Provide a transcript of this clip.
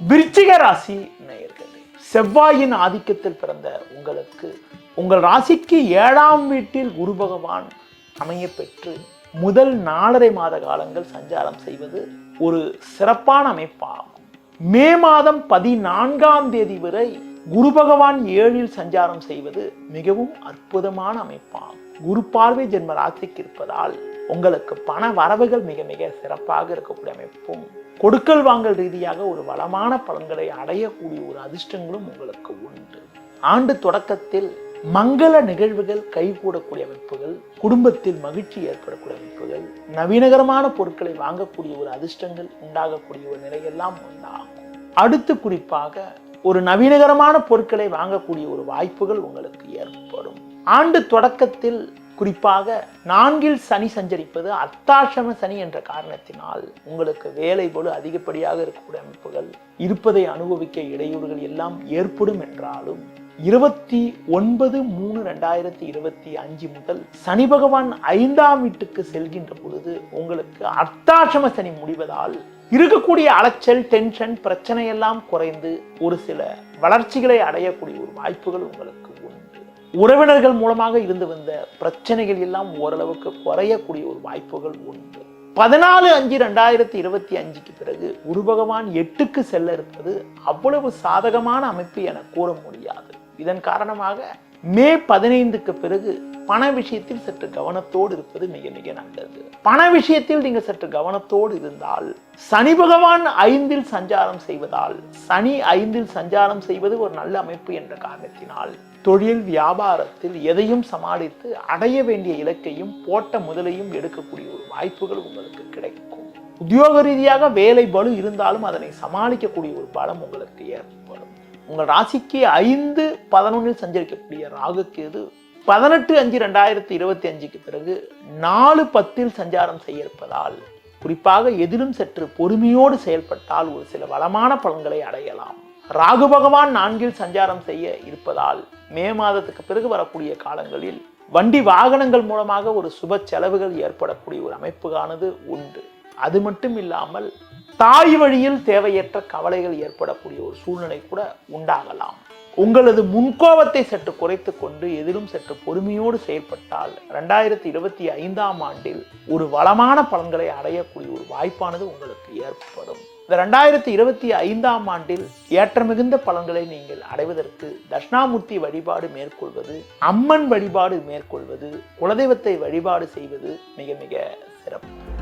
விருச்சிக ராசி நேயர்களே செவ்வாயின் ஆதிக்கத்தில் பிறந்த உங்களுக்கு உங்கள் ராசிக்கு ஏழாம் வீட்டில் குரு பகவான் அமைய பெற்று முதல் நாலரை மாத காலங்கள் சஞ்சாரம் செய்வது ஒரு சிறப்பான அமைப்பாகும். மே மாதம் பதினான்காம் தேதி வரை குரு பகவான் ஏழில் சஞ்சாரம் செய்வது மிகவும் அற்புதமான அமைப்பாகும். குரு பார்வை ஜென்ம ராசிக்கு இருப்பதால் உங்களுக்கு பண வரவுகள் மிக மிக சிறப்பாக இருக்கக்கூடிய அமைப்பும் கொடுக்கல் வாங்கல் ரீதியாக ஒரு வளமான பலன்களை அடையக்கூடிய ஒரு அதிர்ஷ்டங்களும் உங்களுக்கு உண்டு. ஆண்டு தொடக்கத்தில் மங்கள நிகழ்வுகள் கைகூடக்கூடிய அமைப்புகள் குடும்பத்தில் மகிழ்ச்சி ஏற்படக்கூடிய அமைப்புகள் நவீனகரமான பொருட்களை வாங்கக்கூடிய ஒரு அதிர்ஷ்டங்கள் உண்டாகக்கூடிய ஒரு நிலையெல்லாம் உண்டாகும். அடுத்து குறிப்பாக ஒரு நவீனகரமான பொருட்களை வாங்கக்கூடிய ஒரு வாய்ப்புகள் உங்களுக்கு ஏற்படும். ஆண்டு தொடக்கத்தில் குறிப்பாக நான்கில் சனி சஞ்சரிப்பது அத்தாசம சனி என்ற காரணத்தினால் உங்களுக்கு வேலை போல அதிகப்படியாக இருக்கக்கூடிய அமைப்புகள் இருப்பதை அனுபவிக்க இடையூறுகள் எல்லாம் ஏற்படும் என்றாலும் இருபத்தி ஒன்பது மூணு ரெண்டாயிரத்தி இருபத்தி அஞ்சு முதல் சனி பகவான் ஐந்தாம் வீட்டுக்கு செல்கின்ற பொழுது உங்களுக்கு அர்த்தாசம சனி முடிவதால் இருக்கக்கூடிய அலைச்சல் டென்ஷன் பிரச்சனை எல்லாம் குறைந்து ஒரு சில வளர்ச்சிகளை அடையக்கூடிய ஒரு வாய்ப்புகள் உங்களுக்கு உறவினர்கள் மூலமாக இருந்து வந்த பிரச்சனைகள் எல்லாம் ஓரளவுக்கு குறையக்கூடிய ஒரு வாய்ப்புகள் உண்டு. பதினாலு அஞ்சு ரெண்டாயிரத்தி இருபத்தி அஞ்சுக்கு பிறகு குரு பகவான் எட்டுக்கு செல்ல இருப்பது அவ்வளவு சாதகமான அமைப்பு என கூற முடியாது. இதன் காரணமாக மே பதினைந்துக்கு பிறகு பண விஷயத்தில் சற்று கவனத்தோடு இருப்பது மிக மிக நல்லது. பண விஷயத்தில் நீங்கள் சற்று கவனத்தோடு இருந்தால் சனி பகவான் ஐந்தில் சஞ்சாரம் செய்வதால் சனி ஐந்தில் சஞ்சாரம் செய்வது ஒரு நல்ல அமைப்பு என்ற காரணத்தினால் தொழில் வியாபாரத்தில் எதையும் சமாளித்து அடைய வேண்டிய இலக்கையும் போட்ட முதலையும் எடுக்கக்கூடிய ஒரு வாய்ப்புகள் உங்களுக்கு கிடைக்கும். உத்தியோக ரீதியாக வேலை பலு இருந்தாலும் அதனை சமாளிக்கக்கூடிய ஒரு பலம் உங்களுக்கு ஏற்படும். உங்கள் ராசிக்கு ஐந்து பதினொன்றில் சஞ்சரிக்கக்கூடிய ராகுக்கேது பதினெட்டு அஞ்சு ரெண்டாயிரத்தி இருபத்தி அஞ்சுக்கு பிறகு நாலு பத்தில் சஞ்சாரம் செய்ய இருப்பதால் குறிப்பாக எதிலும் சற்று பொறுமையோடு செயல்பட்டால் ஒரு சில வளமான பலன்களை அடையலாம். ராகு பகவான் நான்கில் சஞ்சாரம் செய்ய இருப்பதால் மே மாதத்துக்கு பிறகு வரக்கூடிய காலங்களில் வண்டி வாகனங்கள் மூலமாக ஒரு சுப செலவுகள் ஏற்படக்கூடிய ஒரு அமைப்புகானது உண்டு. அது மட்டும் இல்லாமல் தாய் வழியில் தேவையற்ற கவலைகள் ஏற்படக்கூடிய ஒரு சூழ்நிலை கூட உண்டாகலாம். உங்களது முன்கோபத்தை சற்று குறைத்து கொண்டு எதிலும் சற்று பொறுமையோடு செயல்பட்டால் ரெண்டாயிரத்தி இருபத்தி ஐந்தாம் ஆண்டில் ஒரு வளமான பலன்களை அடையக்கூடிய ஒரு வாய்ப்பானது உங்களுக்கு ஏற்படும். இந்த ரெண்டாயிரத்தி இருபத்தி ஐந்தாம் ஆண்டில் ஏற்ற மிகுந்த பலன்களை நீங்கள் அடைவதற்கு தட்சிணாமூர்த்தி வழிபாடு மேற்கொள்வது அம்மன் வழிபாடு மேற்கொள்வது குலதெய்வத்தை வழிபாடு செய்வது மிக மிக சிறப்பு.